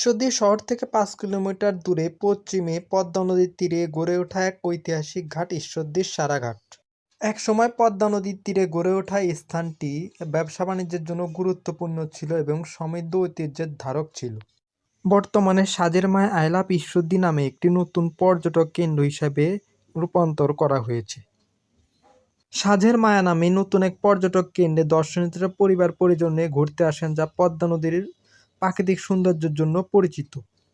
ঈশ্বরদী শহর থেকে পাঁচ কিলোমিটার দূরে পশ্চিমে পদ্মা নদীর তীরে গড়ে ওঠা এক ঐতিহাসিক ঘাট, ঈশ্বরদীর সারাঘাট একসময় পদ্মা নদীর তীরে গড়ে ওঠা স্থানটি ব্যবসা বাণিজ্যের জন্য গুরুত্বপূর্ণ ছিল এবং সমৃদ্ধ ঐতিহ্যের ধারক ছিল। বর্তমানে সাজের মায় আই লাভ ঈশ্বরদী নামে একটি নতুন পর্যটক কেন্দ্র হিসাবে রূপান্তর করা হয়েছে। সাজের মায়া নামে নতুন এক পর্যটক কেন্দ্রে দর্শনার্থীরা পরিবার পরিজন ঘুরতে আসেন যা পদ্মা নদীর প্রাকৃতিক সৌন্দর্যের জন্য পরিচিত।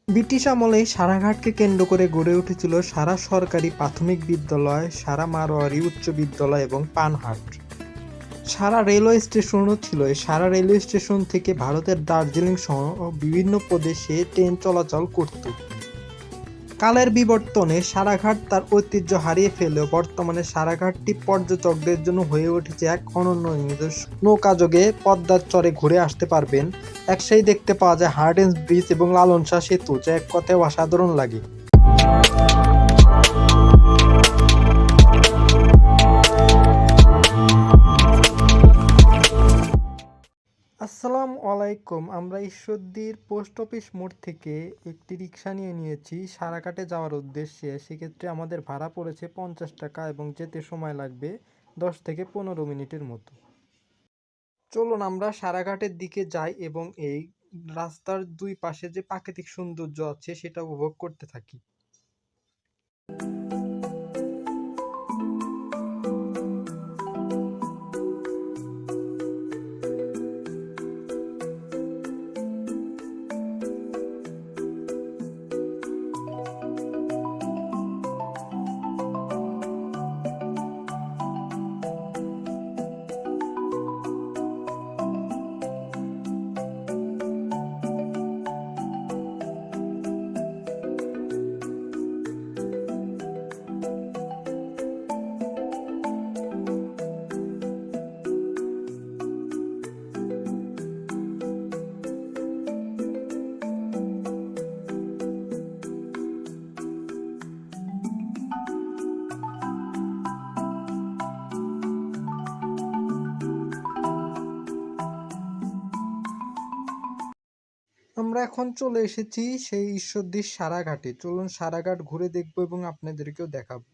ব্রিটিশ আমলে সারাঘাটকে কেন্দ্র করে গড়ে উঠেছিল সারা সরকারি প্রাথমিক বিদ্যালয়, সারা মারোয়ারি উচ্চ বিদ্যালয় এবং পানহাট। সারা রেলওয়ে স্টেশনও ছিল। সারা রেলওয়ে স্টেশন থেকে ভারতের দার্জিলিং সহ বিভিন্ন প্রদেশে ট্রেন চলাচল করত। কালের বিবর্তনে সারাঘাট তার ঐতিহ্য হারিয়ে ফেলে বর্তমানে সারাঘাটটি পর্যটকদের জন্য হয়ে উঠেছে এক অনন্য নৌকাযোগে পদ্মার চরে ঘুরে আসতে পারবেন। এক সেই দেখতে পাওয়া যায় হার্ডেন্স ব্রিজ এবং লালন শাহ সেতু, যা এক কথায় অসাধারণ লাগে। আলাইকুম, আমরা ঈশ্বরদীর পোস্ট অফিস মোড় থেকে একটি রিক্সা নিয়ে নিয়েছি। সারাঘাটে যাওয়ার উদ্দেশ্যে সেক্ষেত্রে আমাদের ভাড়া পড়েছে পঞ্চাশ টাকা এবং যেতে সময় লাগবে দশ থেকে পনেরো মিনিটের মতো। চলুন আমরা সারাঘাটের দিকে যাই এবং এই রাস্তার দুই পাশে যে প্রাকৃতিক সৌন্দর্য আছে সেটা উপভোগ করতে থাকি। আমরা এখন চলে এসেছি সেই ঈশ্বরদীর সারাঘাটে। চলুন সারাঘাট ঘুরে দেখব এবং আপনাদেরকেও দেখাবো।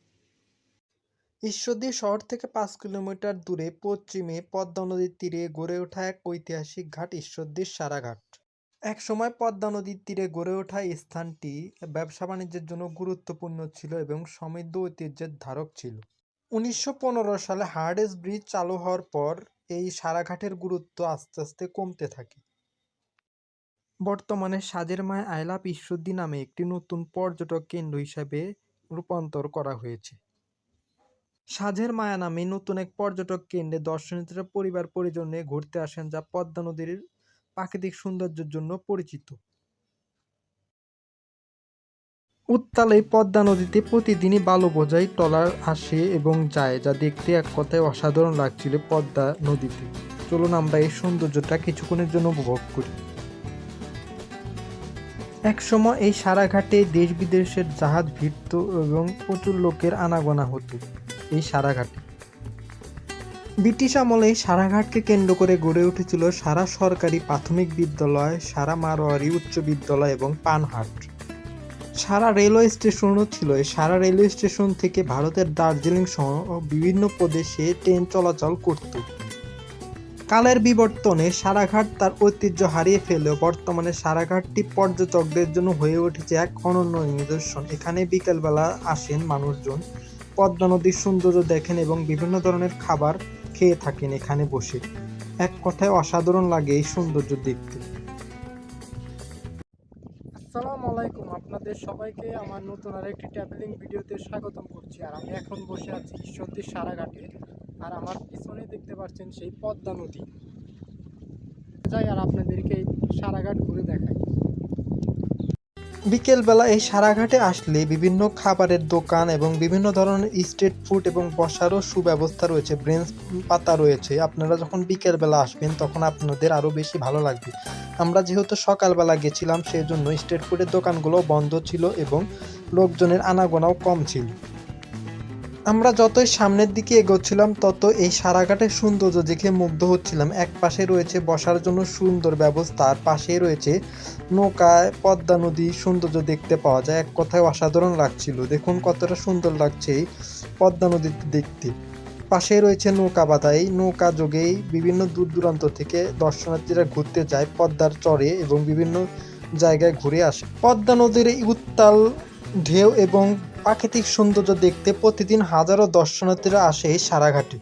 ঈশ্বরদী শহর থেকে পাঁচ কিলোমিটার দূরে পশ্চিমে পদ্মা নদীর তীরে গড়ে ওঠা এক ঐতিহাসিক ঘাট ঈশ্বরদীর সারাঘাট। একসময় পদ্মা নদীর তীরে গড়ে ওঠা স্থানটি ব্যবসা বাণিজ্যের জন্য গুরুত্বপূর্ণ ছিল এবং সমৃদ্ধ ঐতিহ্যের ধারক ছিল। উনিশশো পনেরো সালে হার্ডেস ব্রিজ চালু হওয়ার পর এই সারাঘাটের গুরুত্ব আস্তে আস্তে কমতে থাকে। বর্তমানে সাজের মায় লাভ ঈশ্বরদী নামে একটি নতুন পর্যটক কেন্দ্র হিসাবে রূপান্তর করা হয়েছে। সাজের মায়া নামে নতুন এক পর্যটক কেন্দ্রে দর্শনার্থীরা পরিবার পরিজন নিয়ে ঘুরতে আসেন যা পদ্মা নদীর প্রাকৃতিক সৌন্দর্যের জন্য পরিচিত। উত্তাল এই পদ্মা নদীতে প্রতিদিনই বালু বোঝাই ট্রলার আসে এবং যায়, যা দেখতে এক কথায় অসাধারণ লাগছিল পদ্মা নদীতে। চলুন আমরা এই সৌন্দর্যটা কিছুক্ষণের জন্য উপভোগ করি। একসময় এই সারাঘাটে দেশ বিদেশের জাহাজ ভিড়ত এবং প্রচুর লোকের আনাগোনা হতো এই সারাঘাটে ব্রিটিশ আমলে সারাঘাটকে কেন্দ্র করে গড়ে উঠেছিল সারা সরকারি প্রাথমিক বিদ্যালয়, সারা মারোয়ারি উচ্চ বিদ্যালয় এবং পানহাট। সারা রেলওয়ে স্টেশনও ছিল। সারা রেলওয়ে স্টেশন থেকে ভারতের দার্জিলিং সহ বিভিন্ন প্রদেশে ট্রেন চলাচল করত। কালের বিবর্তনে সারাঘাট তার ঐতিহ্য হারিয়ে ফেলেও বর্তমানে সারাঘাটটি পর্যটকদের জন্য হয়ে উঠেছে এক অনন্য নিদর্শন। এখানে বিকেলবেলা আসেন মানুষজন, পদ্মা নদীর সৌন্দর্য দেখেন এবং বিভিন্ন ধরনের খাবার খেয়ে থাকেন এখানে বসে। এক কথায় অসাধারণ লাগে এই সৌন্দর্য দেখতে। আসসালামু আলাইকুম, আপনাদের সবাইকে আমার নতুন আর একটি ট্রাভেলিং ভিডিওতে স্বাগতম করছি। আর আমি এখন বসে আছি ঈশ্বরদীর সারাঘাটে। আর আমার পিছনে দেখতে পাচ্ছেন সেই পদ্মা নদী। যাই আর আপনাদেরকে সারাঘাট ঘুরে দেখাই। বিকেলবেলা এই সারাঘাটে আসলে বিভিন্ন খাবারের দোকান এবং বিভিন্ন ধরনের স্ট্রিট ফুড এবং বসারও সুব্যবস্থা রয়েছে, ব্রেঞ্চ পাতা রয়েছে। আপনারা যখন বিকেলবেলা আসবেন, তখন আপনাদের আরও বেশি ভালো লাগবে। আমরা যেহেতু সকালবেলা গেছিলাম, সেই জন্য স্ট্রিট ফুডের দোকানগুলো বন্ধ ছিল এবং লোকজনের আনাগোনাও কম ছিল। আমরা যতই সামনের দিকে এগোচ্ছিলাম তত এই সারাঘাটের সৌন্দর্য দেখে মুগ্ধ হচ্ছিলাম। এক পাশে রয়েছে বসার জন্য সুন্দর ব্যবস্থা, আর পাশেই রয়েছে নৌকায় পদ্মা নদী, সৌন্দর্য দেখতে পাওয়া যায়। এক কথায় অসাধারণ লাগছিল। দেখুন কতটা সুন্দর লাগছে এই পদ্মা নদীতে দেখতে। পাশে রয়েছে নৌকা বাঁধা। এই নৌকা যোগেই বিভিন্ন দূর দূরান্ত থেকে দর্শনার্থীরা ঘুরতে যায় পদ্মার চরে এবং বিভিন্ন জায়গায় ঘুরে আসে। পদ্মা নদীর উত্তাল ঢেউ এবং প্রাকৃতিক সৌন্দর্য দেখতে প্রতিদিন হাজারো দর্শনার্থীরা আসে এই সারাঘাটে।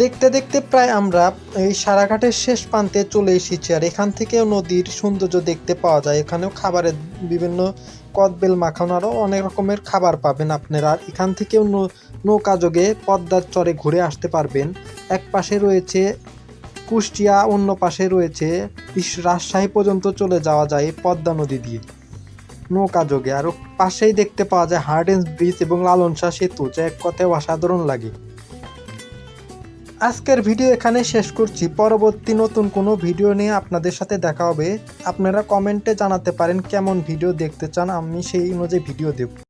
দেখতে দেখতে প্রায় আমরা এই সারাঘাটের শেষ প্রান্তে চলে এসেছি আর এখান থেকেও নদীর সৌন্দর্য দেখতে পাওয়া যায়। এখানেও খাবারের বিভিন্ন কদবেল মাখানো আরও অনেক রকমের খাবার পাবেন আপনারা। আর এখান থেকেও নৌকা যোগে পদ্মার চরে ঘুরে আসতে পারবেন। এক পাশে রয়েছে কুষ্টিয়া, অন্য পাশে রয়েছে রাজশাহী পর্যন্ত চলে যাওয়া যায় পদ্মা নদী দিয়ে। নৌকা যোগে। আর পাশেই দেখতে পাওয়া যায় হার্ডেন্স ব্রিজ এবং লালন শাহ সেতু, যা এক কথায় অসাধারণ লাগে। আজকের ভিডিও এখানে শেষ করছি। পরবর্তী নতুন কোনো ভিডিও নিয়ে আপনাদের সাথে দেখা হবে। আপনারা কমেন্টে জানাতে পারেন কেমন ভিডিও দেখতে চান। আমি সেই অনুযায়ী ভিডিও দেব।